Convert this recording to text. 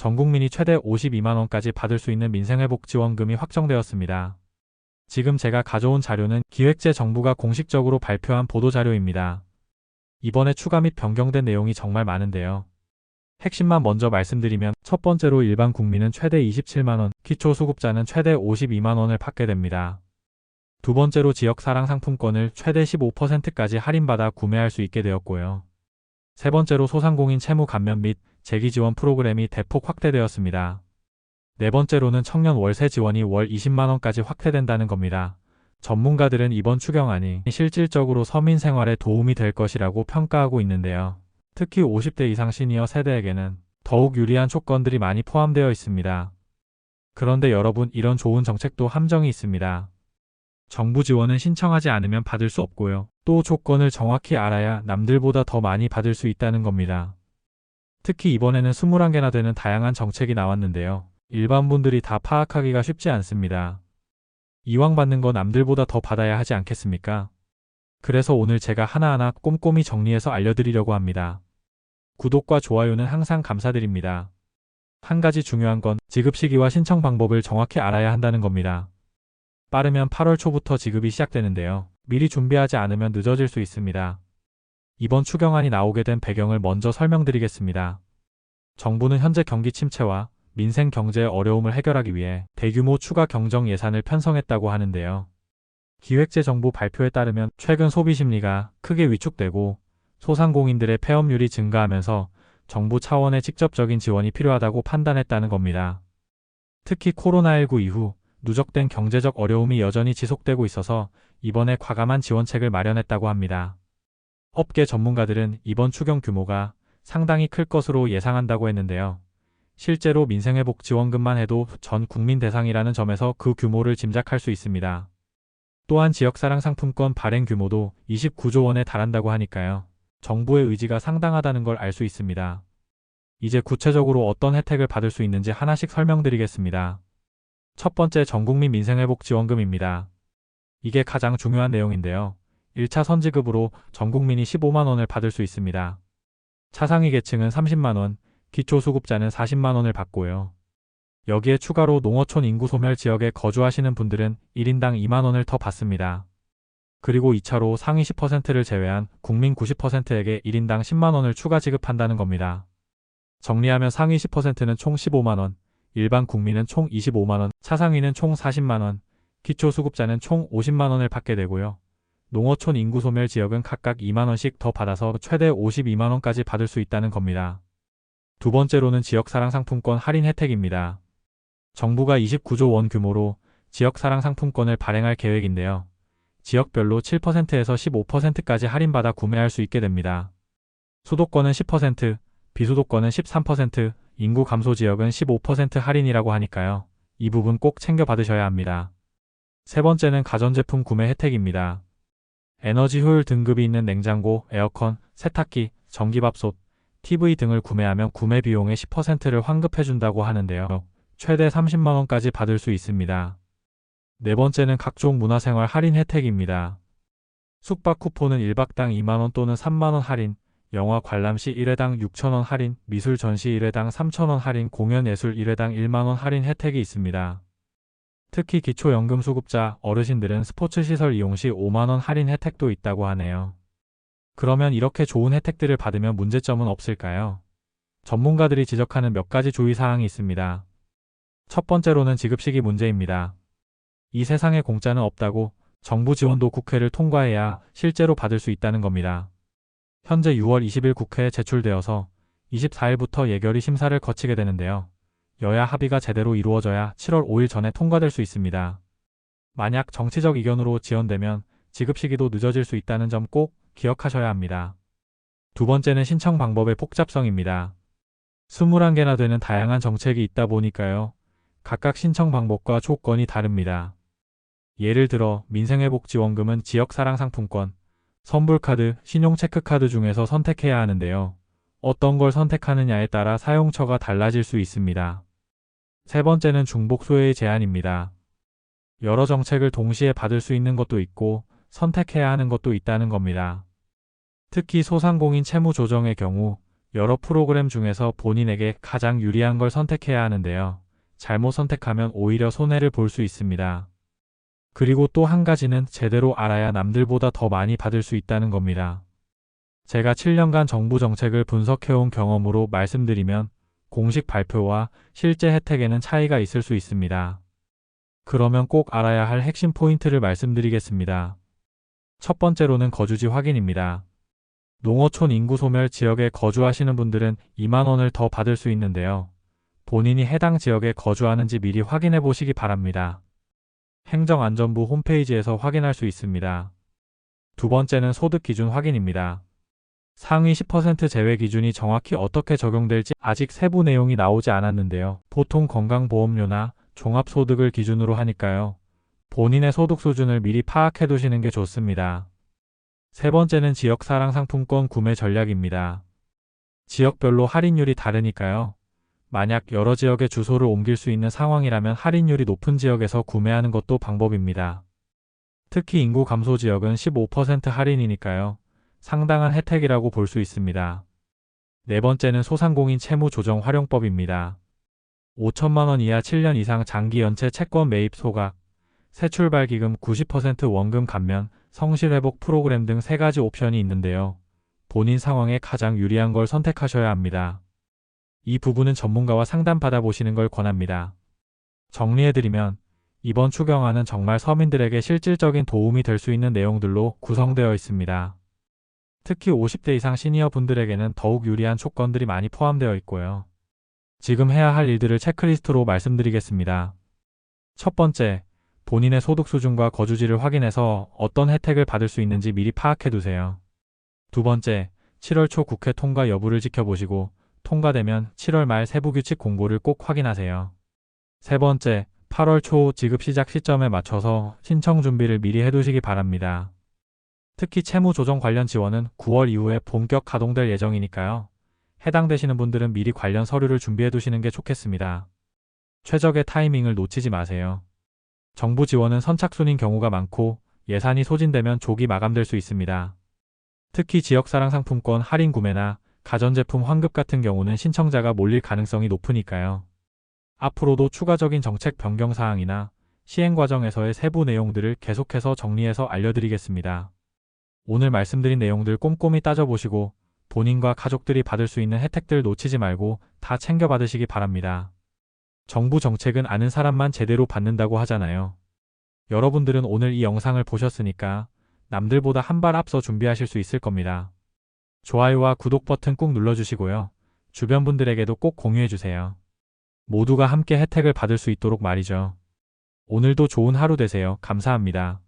전 국민이 최대 52만원까지 받을 수 있는 민생회복지원금이 확정되었습니다. 지금 제가 가져온 자료는 기획재 정부가 공식적으로 발표한 보도자료입니다. 이번에 추가 및 변경된 내용이 정말 많은데요. 핵심만 먼저 말씀드리면 첫 번째로 일반 국민은 최대 27만원, 기초수급자는 최대 52만원을 받게 됩니다. 두 번째로 지역사랑 상품권을 최대 15%까지 할인받아 구매할 수 있게 되었고요. 세 번째로 소상공인 채무 감면 및 재기 지원 프로그램이 대폭 확대되었습니다. 네 번째로는 청년 월세 지원이 월 20만원까지 확대된다는 겁니다. 전문가들은 이번 추경안이 실질적으로 서민 생활에 도움이 될 것이라고 평가하고 있는데요. 특히 50대 이상 시니어 세대에게는 더욱 유리한 조건들이 많이 포함되어 있습니다. 그런데 여러분 이런 좋은 정책도 함정이 있습니다. 정부 지원은 신청하지 않으면 받을 수 없고요. 또 조건을 정확히 알아야 남들보다 더 많이 받을 수 있다는 겁니다. 특히 이번에는 21개나 되는 다양한 정책이 나왔는데요. 일반 분들이 다 파악하기가 쉽지 않습니다. 이왕 받는 거 남들보다 더 받아야 하지 않겠습니까? 그래서 오늘 제가 하나하나 꼼꼼히 정리해서 알려드리려고 합니다. 구독과 좋아요는 항상 감사드립니다. 한 가지 중요한 건 지급 시기와 신청 방법을 정확히 알아야 한다는 겁니다. 빠르면 8월 초부터 지급이 시작되는데요. 미리 준비하지 않으면 늦어질 수 있습니다. 이번 추경안이 나오게 된 배경을 먼저 설명드리겠습니다. 정부는 현재 경기 침체와 민생 경제의 어려움을 해결하기 위해 대규모 추가 경정 예산을 편성했다고 하는데요. 기획재 정부 발표에 따르면 최근 소비 심리가 크게 위축되고 소상공인들의 폐업률이 증가하면서 정부 차원의 직접적인 지원이 필요하다고 판단했다는 겁니다. 특히 코로나19 이후 누적된 경제적 어려움이 여전히 지속되고 있어서 이번에 과감한 지원책을 마련했다고 합니다. 업계 전문가들은 이번 추경 규모가 상당히 클 것으로 예상한다고 했는데요. 실제로 민생회복 지원금만 해도 전 국민 대상이라는 점에서 그 규모를 짐작할 수 있습니다. 또한 지역사랑 상품권 발행 규모도 29조 원에 달한다고 하니까요. 정부의 의지가 상당하다는 걸 알 수 있습니다. 이제 구체적으로 어떤 혜택을 받을 수 있는지 하나씩 설명드리겠습니다. 첫 번째 전국민 민생회복 지원금입니다. 이게 가장 중요한 내용인데요. 1차 선지급으로 전 국민이 15만 원을 받을 수 있습니다. 차상위 계층은 30만 원, 기초수급자는 40만 원을 받고요. 여기에 추가로 농어촌 인구 소멸 지역에 거주하시는 분들은 1인당 2만 원을 더 받습니다. 그리고 2차로 상위 10%를 제외한 국민 90%에게 1인당 10만 원을 추가 지급한다는 겁니다. 정리하면 상위 10%는 총 15만 원, 일반 국민은 총 25만 원, 차상위는 총 40만 원, 기초수급자는 총 50만 원을 받게 되고요. 농어촌 인구 소멸 지역은 각각 2만 원씩 더 받아서 최대 52만 원까지 받을 수 있다는 겁니다. 두 번째로는 지역사랑 상품권 할인 혜택입니다. 정부가 29조 원 규모로 지역사랑 상품권을 발행할 계획인데요. 지역별로 7%에서 15%까지 할인받아 구매할 수 있게 됩니다. 수도권은 10%, 비수도권은 13%, 인구 감소 지역은 15% 할인이라고 하니까요. 이 부분 꼭 챙겨 받으셔야 합니다. 세 번째는 가전제품 구매 혜택입니다. 에너지 효율 등급이 있는 냉장고, 에어컨, 세탁기, 전기밥솥, TV 등을 구매하면 구매 비용의 10%를 환급해준다고 하는데요. 최대 30만원까지 받을 수 있습니다. 네 번째는 각종 문화생활 할인 혜택입니다. 숙박 쿠폰은 1박당 2만원 또는 3만원 할인, 영화 관람 시 1회당 6천원 할인, 미술 전시 1회당 3천원 할인, 공연 예술 1회당 1만원 할인 혜택이 있습니다. 특히 기초연금 수급자 어르신들은 스포츠 시설 이용 시 5만원 할인 혜택도 있다고 하네요. 그러면 이렇게 좋은 혜택들을 받으면 문제점은 없을까요? 전문가들이 지적하는 몇 가지 주의사항이 있습니다. 첫 번째로는 지급 시기 문제입니다. 이 세상에 공짜는 없다고 정부 지원도 국회를 통과해야 실제로 받을 수 있다는 겁니다. 현재 6월 20일 국회에 제출되어서 24일부터 예결위 심사를 거치게 되는데요. 여야 합의가 제대로 이루어져야 7월 5일 전에 통과될 수 있습니다. 만약 정치적 이견으로 지연되면 지급 시기도 늦어질 수 있다는 점 꼭 기억하셔야 합니다. 두 번째는 신청 방법의 복잡성입니다. 21개나 되는 다양한 정책이 있다 보니까요. 각각 신청 방법과 조건이 다릅니다. 예를 들어 민생회복지원금은 지역사랑상품권, 선불카드, 신용체크카드 중에서 선택해야 하는데요. 어떤 걸 선택하느냐에 따라 사용처가 달라질 수 있습니다. 세 번째는 중복 소외의 제한입니다. 여러 정책을 동시에 받을 수 있는 것도 있고 선택해야 하는 것도 있다는 겁니다. 특히 소상공인 채무 조정의 경우 여러 프로그램 중에서 본인에게 가장 유리한 걸 선택해야 하는데요. 잘못 선택하면 오히려 손해를 볼 수 있습니다. 그리고 또 한 가지는 제대로 알아야 남들보다 더 많이 받을 수 있다는 겁니다. 제가 7년간 정부 정책을 분석해온 경험으로 말씀드리면 공식 발표와 실제 혜택에는 차이가 있을 수 있습니다. 그러면 꼭 알아야 할 핵심 포인트를 말씀드리겠습니다. 첫 번째로는 거주지 확인입니다. 농어촌 인구 소멸 지역에 거주하시는 분들은 2만 원을 더 받을 수 있는데요. 본인이 해당 지역에 거주하는지 미리 확인해 보시기 바랍니다. 행정안전부 홈페이지에서 확인할 수 있습니다. 두 번째는 소득 기준 확인입니다. 상위 10% 제외 기준이 정확히 어떻게 적용될지 아직 세부 내용이 나오지 않았는데요. 보통 건강보험료나 종합소득을 기준으로 하니까요. 본인의 소득 수준을 미리 파악해 두시는 게 좋습니다. 세 번째는 지역사랑 상품권 구매 전략입니다. 지역별로 할인율이 다르니까요. 만약 여러 지역의 주소를 옮길 수 있는 상황이라면 할인율이 높은 지역에서 구매하는 것도 방법입니다. 특히 인구 감소 지역은 15% 할인이니까요. 상당한 혜택이라고 볼 수 있습니다. 네 번째는 소상공인 채무 조정 활용법입니다. 5천만 원 이하 7년 이상 장기 연체 채권 매입 소각, 새 출발 기금 90% 원금 감면, 성실 회복 프로그램 등 세 가지 옵션이 있는데요. 본인 상황에 가장 유리한 걸 선택하셔야 합니다. 이 부분은 전문가와 상담 받아 보시는 걸 권합니다. 정리해드리면 이번 추경안은 정말 서민들에게 실질적인 도움이 될 수 있는 내용들로 구성되어 있습니다. 특히 50대 이상 시니어 분들에게는 더욱 유리한 조건들이 많이 포함되어 있고요. 지금 해야 할 일들을 체크리스트로 말씀드리겠습니다. 첫 번째, 본인의 소득 수준과 거주지를 확인해서 어떤 혜택을 받을 수 있는지 미리 파악해 두세요. 두 번째, 7월 초 국회 통과 여부를 지켜보시고 통과되면 7월 말 세부 규칙 공고를 꼭 확인하세요. 세 번째, 8월 초 지급 시작 시점에 맞춰서 신청 준비를 미리 해두시기 바랍니다. 특히 채무 조정 관련 지원은 9월 이후에 본격 가동될 예정이니까요. 해당되시는 분들은 미리 관련 서류를 준비해 두시는 게 좋겠습니다. 최적의 타이밍을 놓치지 마세요. 정부 지원은 선착순인 경우가 많고 예산이 소진되면 조기 마감될 수 있습니다. 특히 지역사랑 상품권 할인 구매나 가전제품 환급 같은 경우는 신청자가 몰릴 가능성이 높으니까요. 앞으로도 추가적인 정책 변경 사항이나 시행 과정에서의 세부 내용들을 계속해서 정리해서 알려드리겠습니다. 오늘 말씀드린 내용들 꼼꼼히 따져보시고 본인과 가족들이 받을 수 있는 혜택들 놓치지 말고 다 챙겨 받으시기 바랍니다. 정부 정책은 아는 사람만 제대로 받는다고 하잖아요. 여러분들은 오늘 이 영상을 보셨으니까 남들보다 한 발 앞서 준비하실 수 있을 겁니다. 좋아요와 구독 버튼 꾹 눌러주시고요. 주변 분들에게도 꼭 공유해주세요. 모두가 함께 혜택을 받을 수 있도록 말이죠. 오늘도 좋은 하루 되세요. 감사합니다.